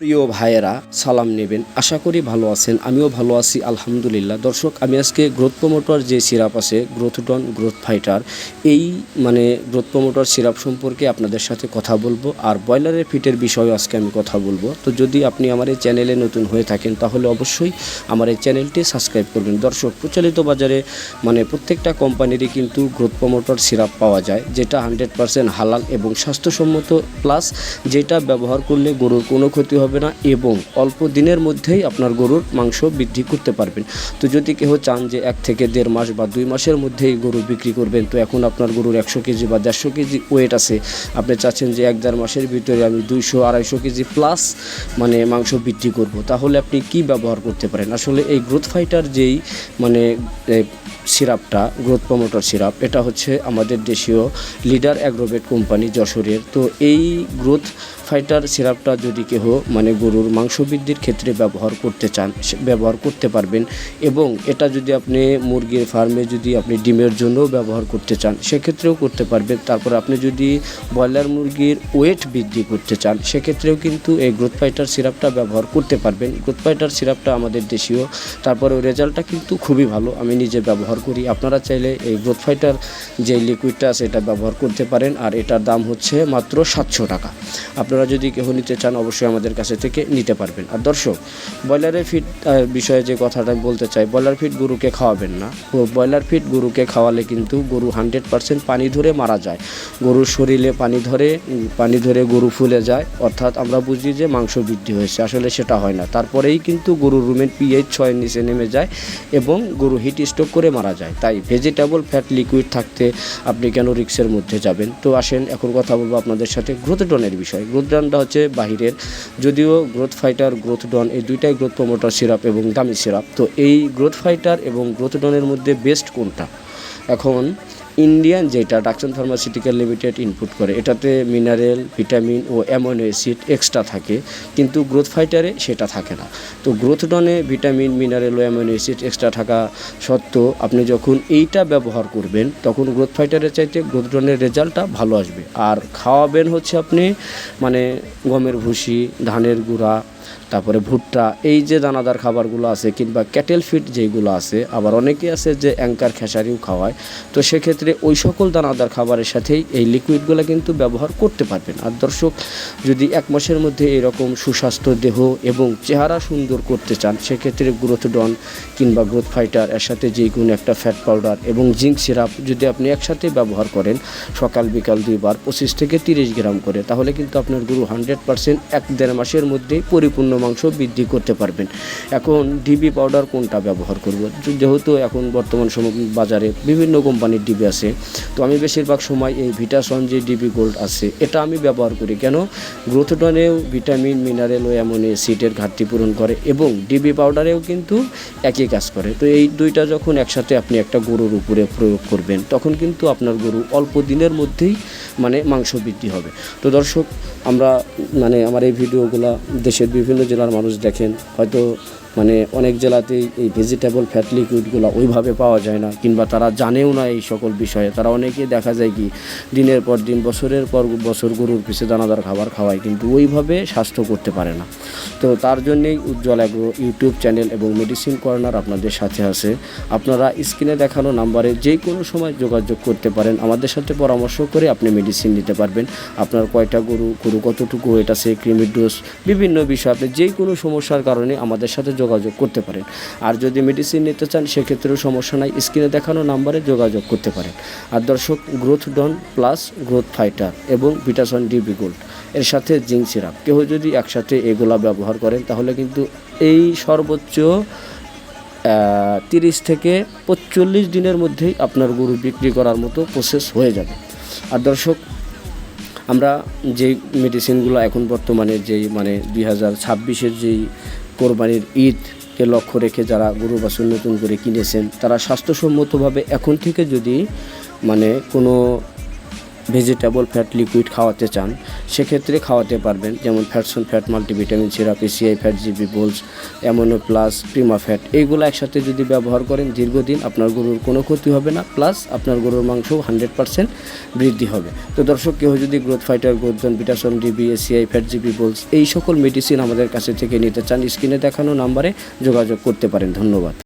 প্রিয় ভাইয়েরা, সালাম নেবেন। আশা করি ভালো আছেন, আমিও ভালো আছি, আলহামদুলিল্লাহ। দর্শক, আমি আজকে গ্রোথ প্রমোটর যে সিরাপ আছে গ্রোথডন গ্রোথ ফাইটার এই মানে গ্রোথ প্রমোটর সিরাপ সম্পর্কে আপনাদের সাথে কথা বলব। আর ব্রয়লারের ফিটের বিষয়েও আজকে আমি কথা বলব। তো যদি আপনি আমার এই চ্যানেলে নতুন হয়ে থাকেন, তাহলে অবশ্যই আমার এই চ্যানেলটি সাবস্ক্রাইব করবেন। দর্শক, প্রচলিত বাজারে মানে প্রত্যেকটা কোম্পানিরই কিন্তু গ্রোথ প্রমোটর সিরাপ পাওয়া যায়, যেটা হান্ড্রেড পারসেন্ট হালাল এবং স্বাস্থ্যসম্মত। প্লাস যেটা ব্যবহার করলে গরুর কোনো ক্ষতি হবে না এবং অল্প দিনের মধ্যেই আপনার গরুর মাংস বৃদ্ধি করতে পারবেন। তো যদি কেউ চান যে এক থেকে দেড় মাস বা দুই মাসের মধ্যেই গরু বিক্রি করবেন, তো এখন আপনার গরুর একশো কেজি বা দেড়শো কেজি ওয়েট আছে। আপনি চাচ্ছেন যে এক দেড় মাসের ভিতরে আমি দুইশো, আড়াইশো কেজি প্লাস মানে মাংস বৃদ্ধি করব। তাহলে আপনি কি ব্যবহার করতে পারেন? আসলে এই গ্রোথ ফাইটার যেই মানে সিরাপটা গ্রোথ প্রমোটর সিরাপ, এটা হচ্ছে আমাদের দেশীয় লিডার অ্যাগ্রোভেট কোম্পানি যশোরের। তো এই গ্রোথ ফাইটার সিরাপটা যদি কেহ মানে গরুর মাংস বৃদ্ধির ক্ষেত্রে ব্যবহার করতে চান ব্যবহার করতে পারবেন এবং এটা যদি আপনি মুরগির ফার্মে যদি আপনি ডিমের জন্যও ব্যবহার করতে চান, সেক্ষেত্রেও করতে পারবেন। তারপর আপনি যদি ব্রয়লার মুরগির ওয়েট বৃদ্ধি করতে চান, সেক্ষেত্রেও কিন্তু এই গ্রোথ ফাইটার সিরাপটা ব্যবহার করতে পারবেন। গ্রোথ ফাইটার সিরাপটা আমাদের দেশীয় তারপরে রেজাল্টটা কিন্তু খুবই ভালো। আমি নিজে ব্যবহার করি। আপনারা চাইলে এই গ্রোথ ফাইটার যে লিকুইডটা আছে এটা ব্যবহার করতে পারেন আর এটার দাম হচ্ছে মাত্র সাতশো টাকা। আপনারা যদি কেউ নিতে চান অবশ্যই আমাদের কাছে থেকে নিতে পারবেন। আর দর্শক ব্রয়লারের আহ, বিষয়ে যে কথাটা বলতে চাই ব্রয়লার ফিট গরুকে খাওয়াবেন না। ব্রয়লার ফিট গরুকে খাওয়ালে কিন্তু গরু হান্ড্রেড পার্সেন্ট পানি ধরে মারা যায়। গরুর শরীরে পানি ধরে পানি ধরে গরু ফুলে যায়। অর্থাৎ আমরা বুঝি যে মাংস বৃদ্ধি হয়েছে। আসলে সেটা হয় না। তারপরেই কিন্তু গরুর রুমের পিএইচ ছয়ের নিচে নেমে যায় এবং গরু হিট স্ট্রোক করে মারা যায়। তাই ভেজিটেবল ফ্যাট লিকুইড থাকতে আপনি কেন রিক্সের মধ্যে যাবেন? তো আসেন, এখন কথা বলব আপনাদের সাথে গ্রোথডনের বিষয়। গ্রোথডনটা হচ্ছে বাহিরের, যদিও গ্রোথ ফাইটার গ্রোথ ডন এই দুইটাই গ্রোথ প্রমোটার সিরাপ এবং দামি সিরাপ তো এই গ্রোথ ফাইটার এবং গ্রোথ ডনের মধ্যে বেস্ট কোনটা? এখন ইন্ডিয়ান যেটা ডাকসন ফার্মাসিউটিক্যাল লিমিটেড ইনপুট করে, এটাতে মিনারেল ভিটামিন ও অ্যামোনো অ্যাসিড এক্সট্রা থাকে, কিন্তু গ্রোথ ফাইটারে সেটা থাকে না। তো গ্রোথ ডনে ভিটামিন মিনারেল ও অ্যামোনো অ্যাসিড এক্সট্রা থাকা সত্ত্বেও আপনি যখন এইটা ব্যবহার করবেন, তখন গ্রোথ ফাইটারের চাইতে গ্রোথ ডনের রেজাল্টটা ভালো আসবে। আর খাওয়াবেন হচ্ছে আপনি মানে গমের ভুসি, ধানের গুঁড়া তারপরে ভুট্টা, এই যে দানাদার খাবারগুলো আছে কিংবা ক্যাটেল ফিড যেগুলো আছে, আবার অনেকে আছে যে অ্যাঙ্কার খেসারিও খাওয়ায়, তো সেক্ষেত্রে ওই সকল দানাদার খাবারের সাথেই এই লিকুইডগুলো কিন্তু ব্যবহার করতে পারবেন। আর দর্শক, যদি এক মাসের মধ্যে এরকম সুস্বাস্থ্য দেহ এবং চেহারা সুন্দর করতে চান, সেক্ষেত্রে গ্রোথ ডন কিংবা গ্রোথ ফাইটার এর সাথে যে কোনো একটা ফ্যাট পাউডার এবং জিঙ্ক সিরাপ যদি আপনি একসাথে ব্যবহার করেন, সকাল, বিকাল দুইবার পঁচিশ থেকে তিরিশ গ্রাম করে, তাহলে কিন্তু আপনার গুরু হান্ড্রেড পার্সেন্ট এক দেড় মাসের মধ্যেই পরিপূর্ণ মাংস বৃদ্ধি করতে পারবেন। এখন ডিবি পাউডার কোনটা ব্যবহার করব? যেহেতু এখন বর্তমান সময় বাজারে বিভিন্ন কোম্পানির ডিবি আছে, তো আমি বেশিরভাগ সময় এই ভিটাসন যে ডিবি গোল্ড আছে, এটা আমি ব্যবহার করি। কেন? গ্রোথডনেও ভিটামিন মিনারেল ও অ্যামোনো অ্যাসিডের ঘাটতি পূরণ করে এবং ডিবি পাউডারেও কিন্তু একই কাজ করে। তো এই দুইটা যখন একসাথে আপনি একটা গরুর উপরে প্রয়োগ করবেন, তখন কিন্তু আপনার গরু অল্প দিনের মধ্যেই মানে মাংস বৃদ্ধি হবে। তো দর্শক, আমরা মানে আমার এই ভিডিওগুলো দেশের বিভিন্ন জেলার মানুষ দেখেন হয়তো মানে অনেক জেলাতেই এই ভেজিটেবল ফ্যাট লিকুইডগুলো ওইভাবে পাওয়া যায় না, কিংবা তারা জানেও না এই সকল বিষয়ে। তারা অনেকে দেখা যায় কি, দিনের পর দিন, বছরের পর বছর গরুর পিছে দানাদার খাবার খাওয়ায়, কিন্তু ওইভাবে স্বাস্থ্য করতে পারে না। তো তার জন্যেই উজ্জ্বল অ্যাগ্রো ইউটিউব চ্যানেল এবং মেডিসিন কর্নার আপনাদের সাথে আছে। আপনারা স্ক্রিনে দেখানো নাম্বারে যে কোনো সময় যোগাযোগ করতে পারেন। আমাদের সাথে পরামর্শ করে আপনি মেডিসিন নিতে পারবেন। আপনার কয়টা গরু গরু কতটুকু ওয়েট আছে ক্রিমির ডোজ বিভিন্ন বিষয়। আপনি যে কোনো সমস্যার কারণে আমাদের সাথে করতে পারেন। আর যদি মেডিসিন নিতে চান, সেক্ষেত্রেও সমস্যা নাই। স্ক্রিনে দেখানো নাম্বারে যোগাযোগ করতে পারেন। আর দর্শক growth Don plus growth fighter এবং ভিটাসন ডিবি গোল্ড এর সাথে জিঙ্ক সিরাপ কেউ যদি একসাথে এগুলা ব্যবহার করেন, তাহলে কিন্তু এই সর্বোচ্চ তিরিশ থেকে পঁচল্লিশ দিনের মধ্যেই আপনার গরু বিক্রি করার মতো প্রসেস হয়ে যাবে। আর দর্শক, আমরা যেই মেডিসিনগুলো এখন বর্তমানে যেই মানে দুই হাজার ছাব্বিশের যেই কোরবানির ঈদকে লক্ষ্য রেখে যারা গরু বাছুর নতুন করে কিনেছেন, তারা স্বাস্থ্যসম্মতভাবে এখন থেকে যদি মানে কোনো ভেজিটেবল ফ্যাট লিকুইড খাওয়াতে চান, সেক্ষেত্রে খাওয়াতে পারবেন, যেমন Fatson fat multivitamin syrup ACI fat GB bolus amino plus Prima fat এইগুলো একসাথে যদি ব্যবহার করেন, দীর্ঘদিন আপনার গরুর কোনো ক্ষতি হবে না প্লাস আপনার গরুর মাংস হান্ড্রেড পার্সেন্ট বৃদ্ধি হবে। তো দর্শক, কেউ যদি growth fighter গ্রোথন Vitason DB ACI fat GB bolus এই সকল মেডিসিন আমাদের কাছে থেকে নিতে চান স্ক্রিনে দেখানো নাম্বারে যোগাযোগ করতে পারেন। ধন্যবাদ।